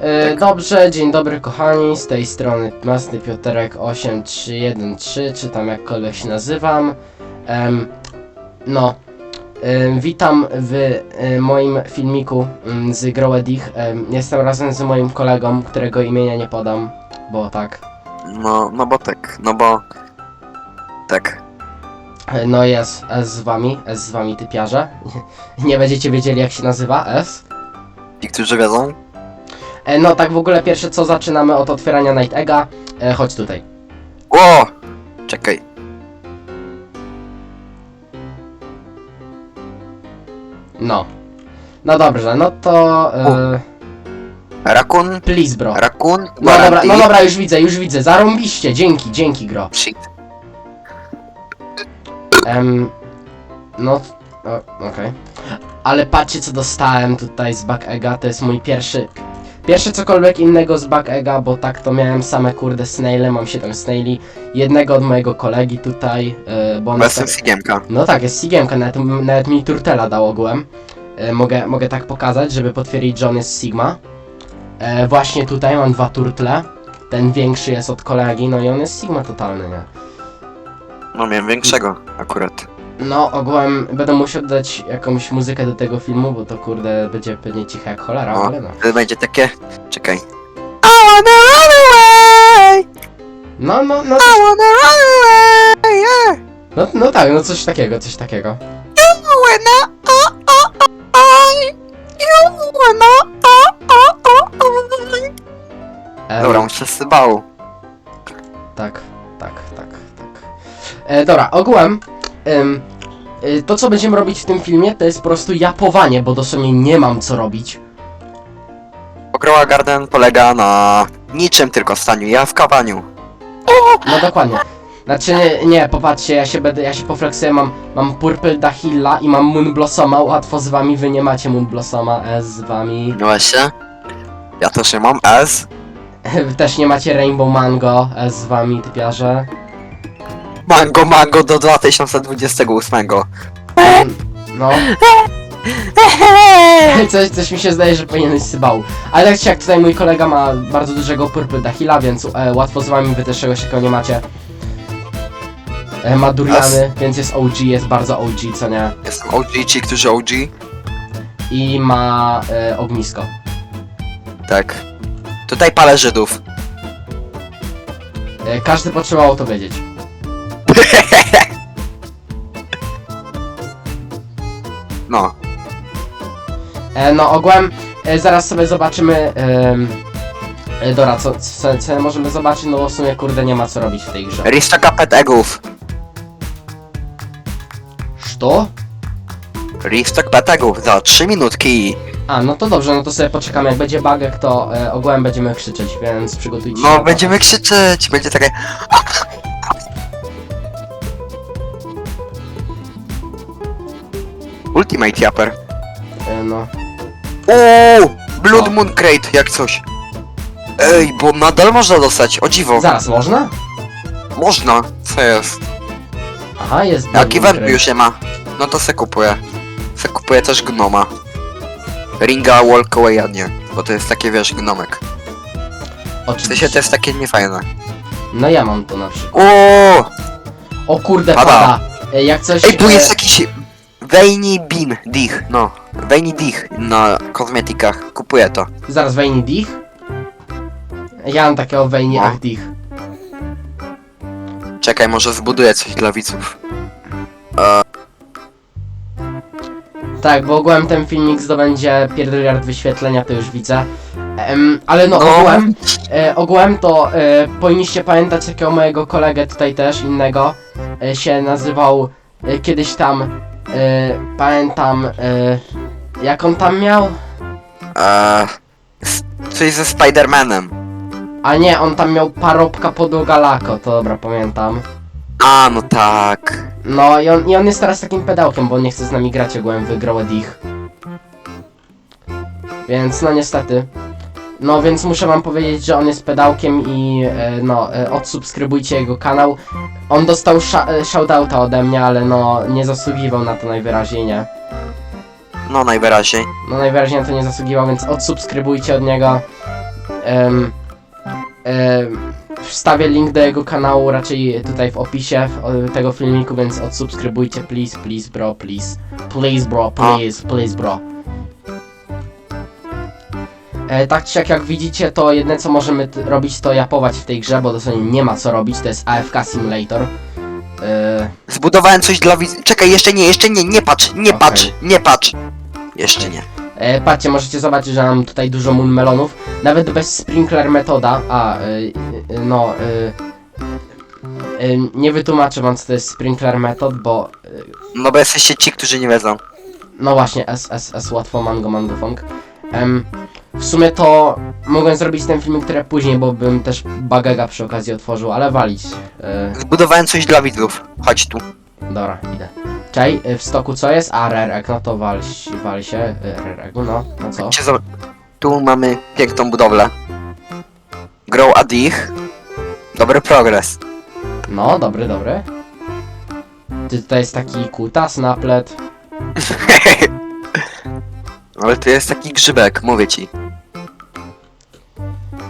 E, Tak. Dobrze, dzień dobry kochani, z tej strony Masny Pioterek 8313, czy tam jakkolwiek się nazywam. No, witam w moim filmiku mm, z Growedich. Em, jestem razem z moim kolegą, którego imienia nie podam, bo tak. No, no bo tak, no bo... Tak. E, No jest S z wami, S z wami typiarze. nie będziecie wiedzieli jak się nazywa S. Ci, którzy wiedzą? E, no tak w ogóle pierwsze co zaczynamy od otwierania Night Egga. E, chodź tutaj. O! Czekaj. No. No dobrze, no to... E, Rakun? please bro. Rakun? No dobra, no dobra, już widzę, już widzę. Zarąbiście, dzięki, dzięki gro. Shit. Em, no, o, okej. Ale patrzcie co dostałem tutaj z Back Egga, to jest mój pierwszy... Pierwsze cokolwiek innego z Back Egga, bo tak to miałem same kurde snaile, mam 7 snaili. Jednego od mojego kolegi tutaj, e, bo on jestem tak, Sigiemka. No tak, jest Sigiemka, nawet, nawet mi Turtela dał ogółem. E, mogę, mogę tak pokazać, żeby potwierdzić, że on jest Sigma. E, właśnie tutaj mam dwa turtle. Ten większy jest od kolegi, no i on jest Sigma totalny, nie? No miałem większego akurat. No, ogółem będę musiał dać jakąś muzykę do tego filmu, bo to kurde będzie pewnie ciche jak cholera, No. ale no. To będzie takie... Czekaj. I wanna run away! No, no, no, I wanna run away! Yeah! no, no tak, no coś takiego, coś takiego. Wanna... Oh, oh, oh, I... You wanna... Oh, oh, oh, oh. Em, Dobra, muszę bału. Tak, tak, tak, tak. E, dobra, ogółem em, e, to co będziemy robić w tym filmie to jest po prostu japowanie, bo dosłownie nie mam co robić. Pokroła Garden polega na niczym tylko staniu ja w kawaniu. No dokładnie. Znaczy nie, nie, popatrzcie, ja się będę, ja się poflexuję, mam, mam Purple Dahilla i mam Moonblossoma, łatwo z wami, wy nie macie Moonblossoma, e, z wami. No właśnie. Ja też nie mam S. Wy też nie macie Rainbow Mango, e, z wami, typiarze. Mango, mango do 2028. No. Coś, coś mi się zdaje, że powinieneś sybał. Ale tak czy jak tutaj mój kolega ma bardzo dużego Purple Dahila, więc e, łatwo z wami, wy też czegoś takiego nie macie. E, ma duriany, więc jest OG, jest bardzo OG, co nie? Jestem OG, ci którzy OG. I ma e, ognisko. Tak. Tutaj palę Żydów. E, każdy potrzebował to wiedzieć. No. E, no ogółem, e, zaraz sobie zobaczymy... em, E, dobra, co, co, co możemy zobaczyć? No bo w sumie kurde nie ma co robić w tej grze. Ristaka pet eggów. Co? Ristak pet eggów za 3 minutki. A, no to dobrze, no to sobie poczekamy. Jak będzie bagek, to e, ogółem będziemy krzyczeć, więc przygotujcie się. na No, to. będziemy krzyczeć. Będzie takie... Ultimate Yapper. E, no. Uuu! Blood Co? Moon Crate, jak coś. Ej, bo nadal można dostać, o dziwo. Zaraz, można? Można, co jest? Aha, jest Jak Crate. już nie ma, no to se kupuję. Se kupuję też gnoma. Ringa Walk Away, a nie, bo to jest takie, wiesz, gnomek. W Oczywiście. sensie to jest takie niefajne. No ja mam to na przykład. O! O kurde, Pada. pada. E, jak coś... Ej, tu e, jest Veiny Beam, Dich, no. Veiny Dich na kosmetykach, kupuję to. Zaraz, Wejni Dich? Ja mam takiego Wejni No. Ach Dich. Czekaj, może zbuduję coś dla widzów. Tak, bo ogółem ten filmik zdobędzie pierdyliard wyświetlenia, to już widzę. Em, ale no, No. ogółem, e, ogółem to e, powinniście pamiętać takiego mojego kolegę tutaj też, innego. E, się nazywał e, kiedyś tam, pamiętam, e, jak on tam miał? Eee, coś ze Spidermanem. A nie, on tam miał parobka podogalako, to dobra, pamiętam. A, no tak. No i on, i on jest teraz takim pedałkiem, bo on nie chce z nami grać ogółem w Grow Dich. Więc no niestety. No więc muszę wam powiedzieć, że on jest pedałkiem i e, no e, odsubskrybujcie jego kanał. On dostał e, shoutouta ode mnie, ale no nie zasługiwał na to najwyraźniej, nie? No najwyraźniej. No najwyraźniej na to nie zasługiwał, więc odsubskrybujcie od niego. wstawię link do jego kanału raczej tutaj w opisie w, o, tego filmiku, więc odsubskrybujcie, please, please, bro, please. Please, bro, please, please, bro. E, tak czy siak jak widzicie, to jedyne co możemy robić to japować w tej grze, bo dosłownie nie ma co robić, to jest AFK Simulator. E, Zbudowałem coś dla widz... Czekaj, jeszcze nie, jeszcze nie, nie patrz, nie Okej. patrz, nie patrz. Jeszcze nie. E, patrzcie, możecie zobaczyć, że mam tutaj dużo melonów. Nawet bez sprinkler metoda. A, e, e, no. E, e, nie wytłumaczę wam, co to jest sprinkler metod, bo. E, No bo jesteście ci, którzy nie wiedzą. no właśnie, S, S, S, łatwo, mango, mango, funk. Em, w sumie to mogłem zrobić ten filmik trochę później, bo bym też bagega przy okazji otworzył, ale walić. E, Zbudowałem coś dla widzów. Chodź tu. dobra, idę. Czaj, e, w stoku co jest? A, rerek, no to wal, wal się. e, Rerek, no, no co? Cię zo- Tu mamy piękną budowlę. Grow a dich. Dobry progres. No, dobry, dobry. Ty tutaj jest taki kutas, naplet. Ale to jest taki grzybek, mówię ci.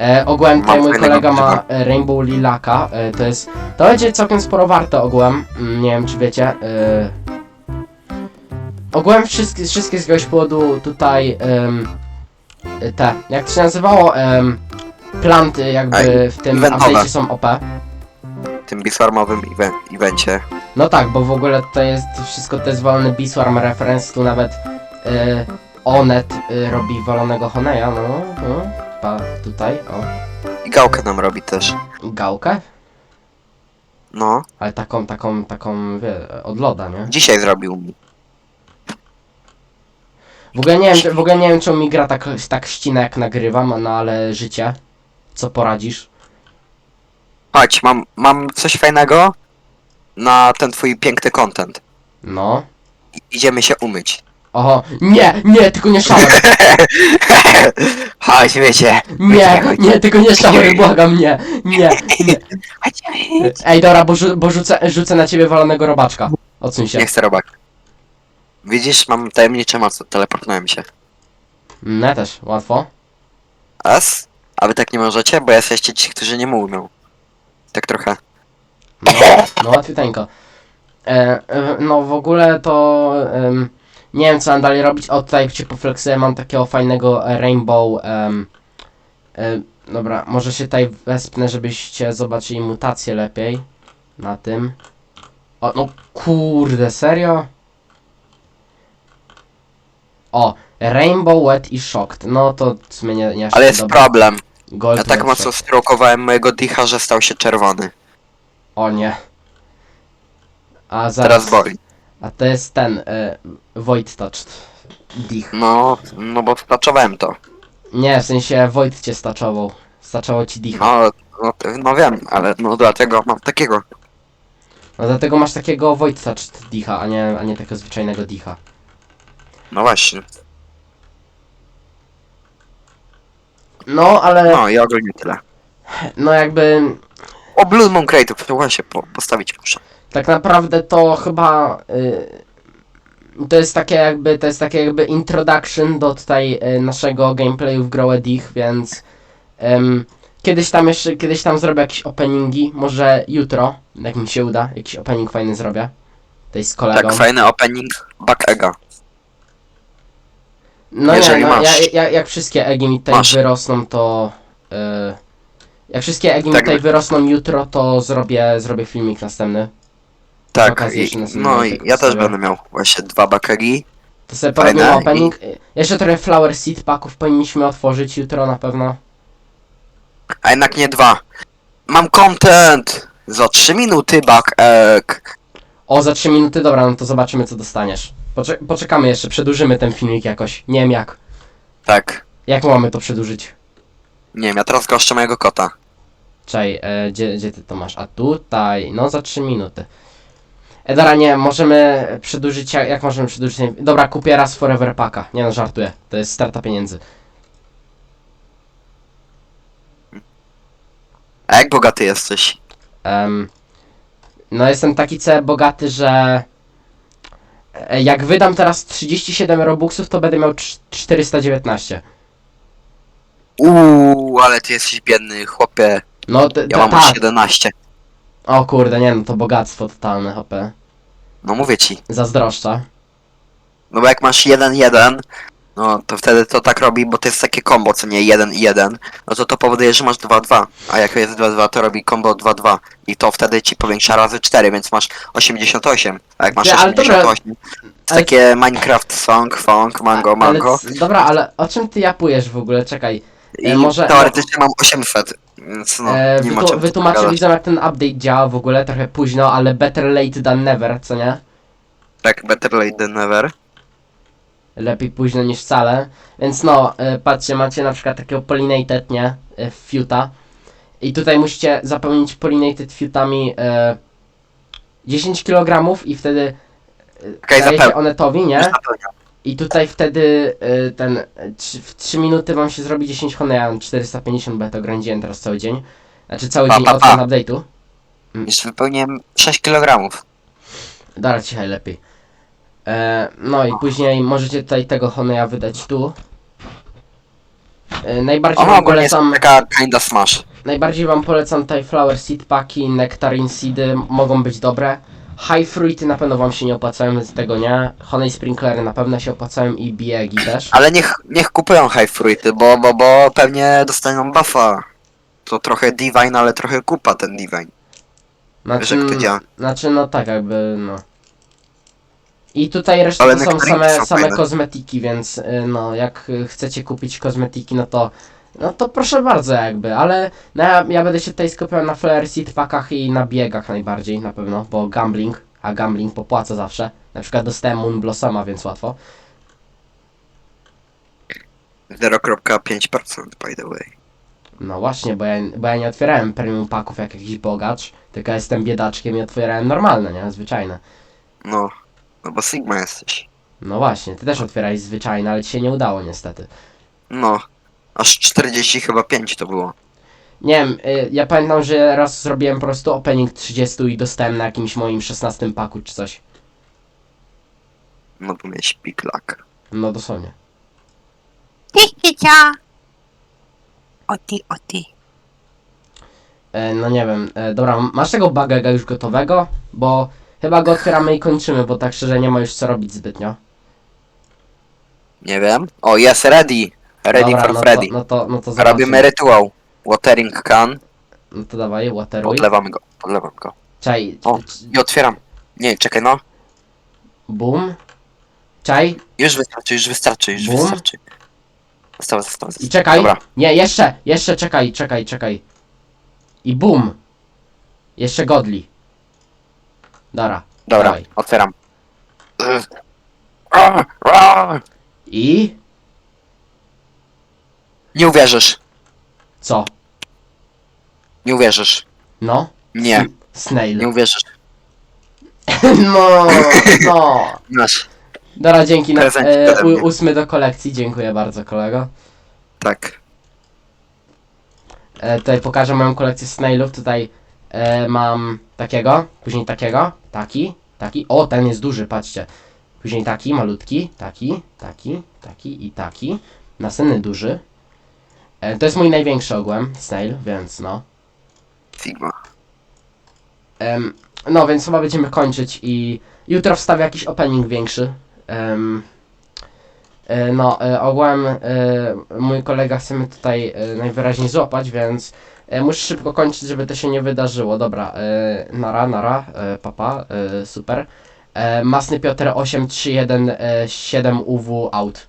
E, ogółem tutaj mój kolega ma e, Rainbow Lilaka. E, to jest. To będzie całkiem sporo warte ogółem. Mm, nie wiem czy wiecie. E, ogółem wszystkie, wszystkie z jakiegoś powodu tutaj em, e, te. Jak to się nazywało? Em, planty jakby Ej, w tym update'cie są OP. W tym biswarmowym ewen- evencie. No tak, bo w ogóle tutaj jest wszystko to jest wolny Biswarm reference, tu nawet e, Onet e, robi walonego Honeya, no, no, pa, tutaj, o, I gałkę nam robi też. gałkę, No, ale taką, taką, taką, wie, od loda, nie? dzisiaj zrobił mi. W ogóle nie wiem, w ogóle nie wiem, czemu mi gra tak, tak ścina jak nagrywam, no ale życie, co poradzisz? Chodź, mam, mam coś fajnego na ten twój piękny content. No, I- Idziemy się umyć. Oho, nie, nie, tylko nie shower, Chodź, wiecie. nie, nie, tylko nie shower, błagam, nie, nie, nie. Chodź, Ej, dobra, bo, rzu- bo rzucę, rzucę na ciebie walonego robaczka, odsuń się. Nie chcę robak. Widzisz, mam tajemnicze moce, teleportowałem się. Ja też, łatwo. As? A wy tak nie możecie, bo jesteście ci, którzy nie mówią. Tak trochę. No, no łatwiuteńko. E, e, no w ogóle to em, nie wiem co mam dalej robić. O tutaj cię poflexuję, mam takiego fajnego e, rainbow. em, e, dobra, może się tutaj wespnę, żebyście zobaczyli mutację lepiej. Na tym. O, no kurde, serio? O, rainbow, wet i shocked. No to sumie nie, nie Ale tak jest dobra. problem. Gold, Ja tak mocno strokowałem mojego dicha, że stał się czerwony. O nie. A zaraz. Teraz boli. A to jest ten, e, Void Touched. Dich. No, no bo staczowałem to. Nie, w sensie Void cię staczował. Staczował ci Dicha. No, no, no wiem, ale no dlatego mam takiego. No dlatego masz takiego Void Touched Dicha, a nie, a nie takiego zwyczajnego Dicha. No właśnie. No, ale No i ogólnie tyle. no jakby O, Blue Moon Crate'ów, to właśnie po, postawić muszę. Tak naprawdę to chyba y, to jest takie jakby, to jest takie jakby introduction do tutaj y, naszego gameplayu w Grow Dich, więc kiedyś tam jeszcze, kiedyś tam zrobię jakieś openingi, może jutro, jak mi się uda, jakiś opening fajny zrobię. Tutaj z kolegą. Tak, fajny opening Back Ega. No Jeżeli nie, no, masz. ja, ja, jak wszystkie egi mi tutaj Masz. wyrosną, to... y, jak wszystkie egi mi Tak. tutaj wyrosną jutro, to zrobię, zrobię filmik następny. Tak, i, no i ja też będę miał właśnie dwa Backegi. To sobie Fajne porobimy i- opening. Jeszcze trochę flower seed packów powinniśmy otworzyć jutro na pewno. A jednak nie dwa. Mam content! Za 3 minuty egg. O, za 3 minuty, dobra, no to zobaczymy co dostaniesz. Pocze poczekamy jeszcze, przedłużymy ten filmik jakoś. Nie wiem jak. Tak. Jak mamy to przedłużyć? Nie wiem, ja teraz goszczę mojego kota. Czej, e, gdzie, gdzie ty to masz? A tutaj, no za 3 minuty. E, dobra, nie, możemy przedłużyć, jak, jak możemy przedłużyć? ten- Dobra, kupię raz Forever Packa. Nie no, żartuję. To jest strata pieniędzy. A jak bogaty jesteś? Em, no jestem taki C bogaty, że e, jak wydam teraz 37 robuxów, to będę miał cz- 419. Uuu, ale ty jesteś biedny, chłopie. No, t- Ja t- mam aż tak. 11. O kurde, nie no, to bogactwo totalne, hopę. No mówię ci. Zazdroszcza. No bo jak masz 1-1, no to wtedy to tak robi, bo to jest takie combo, co nie 1 i 1, no to to powoduje, że masz 2-2, a jak jest 2-2, to robi combo 2-2 i to wtedy ci powiększa razy 4, więc masz 88, a jak masz Ty, ale dobra, 88, to ale- takie Minecraft song, funk, mango, mango Ale, c- dobra, ale o czym ty japujesz w ogóle? Czekaj. i e, może- teoretycznie mam 800, więc no, e, nie ma wytu- czym wytłumaczę gadać. widzom jak ten update działa w ogóle, trochę późno, ale better late than never, co nie? Tak, better late than never. Lepiej późno niż wcale. Więc no, e, patrzcie, macie na przykład takiego pollinated, nie? E, Fiuta. I tutaj musicie zapełnić pollinated fiutami e, 10 kg i wtedy e, Okej, dajecie zapeł- onetowi, nie? Już napełniam. I tutaj wtedy y, ten y, trzy- w 3 minuty wam się zrobi 10 honey, ja mam 450, bo ja to grądziłem teraz cały dzień. Znaczy cały Pa, dzień pa, od pa. ten update'u. Jeszcze wypełniłem 6 kg. Dobra, cichaj lepiej. E, no i później możecie tutaj tego honeya wydać tu. E, najbardziej Ona wam ogólnie jest polecam, taka kinda smash. najbardziej wam polecam tutaj flower seed paki, nectarine seedy, mogą być dobre. High fruity na pewno wam się nie opłacają, więc tego nie. Honey sprinklery na pewno się opłacają i biegi też. Ale niech, niech kupują high fruity, bo, bo, bo pewnie dostaną buffa. To trochę divine, ale trochę kupa ten divine. Wiesz jak to działa. Znaczy, no tak, jakby, no. I tutaj reszta Ale to są same, są same fajne. kosmetyki, więc y, no, jak y, chcecie kupić kosmetyki, no to no to proszę bardzo jakby, ale no, ja, ja będę się tutaj skupiał na flare seed packach i na biegach najbardziej na pewno, bo gambling, a gambling popłaca zawsze. Na przykład dostałem Moon Blossoma, więc łatwo. 0,5% by the way. No właśnie, bo ja, bo ja nie otwierałem premium paków jak jakiś bogacz, tylko jestem biedaczkiem i otwierałem normalne, nie? Zwyczajne. No, no bo Sigma jesteś. No właśnie, ty też otwierałeś zwyczajne, ale ci się nie udało niestety. No, aż 40 chyba 5 to było. Nie wiem, y, ja pamiętam, że raz zrobiłem po prostu opening 30 i dostałem na jakimś moim 16 paku czy coś. No bo miałeś pick luck. No dosłownie. Kicia. O ty, o ty. E, no nie wiem, e, dobra, masz tego bagaga już gotowego? Bo chyba go otwieramy i kończymy, bo tak szczerze nie ma już co robić zbytnio. Nie wiem. O, jest ready. Ready dobra, for no Freddy. To, no to, no to Robimy rytuał. Watering can. No to dawaj, wateruj. Podlewamy go, podlewam go. Czaj, O. I otwieram. Nie, czekaj no. boom. Czaj Już wystarczy, już wystarczy, już Bum. wystarczy. Została, została, i czekaj. Dobra. Nie, jeszcze, jeszcze czekaj, czekaj, czekaj. I boom. Jeszcze godli. Dobra. Dobra, Dawaj. otwieram. I Nie uwierzysz, co? nie uwierzysz. No? Nie, Snail. nie uwierzysz. No, no. Masz, Dobra, dzięki. Na, e, mnie. u, ósmy do kolekcji, dziękuję bardzo kolego. tak. E, tutaj pokażę moją kolekcję snailów. Tutaj e, mam takiego, później takiego, taki, taki. O, ten jest duży, patrzcie. Później taki, malutki, taki, taki, taki i taki. Następny duży. E, to jest mój największy ogółem, snail, więc no. Sigma. Em, no, więc chyba będziemy kończyć i jutro wstawię jakiś opening większy. Em, e, no, e, ogółem e, mój kolega chce mnie tutaj e, najwyraźniej złapać, więc e, muszę szybko kończyć, żeby to się nie wydarzyło. Dobra, e, nara, nara, e, papa, e, super. E, Masny Piotr 831 e, 7 UW out.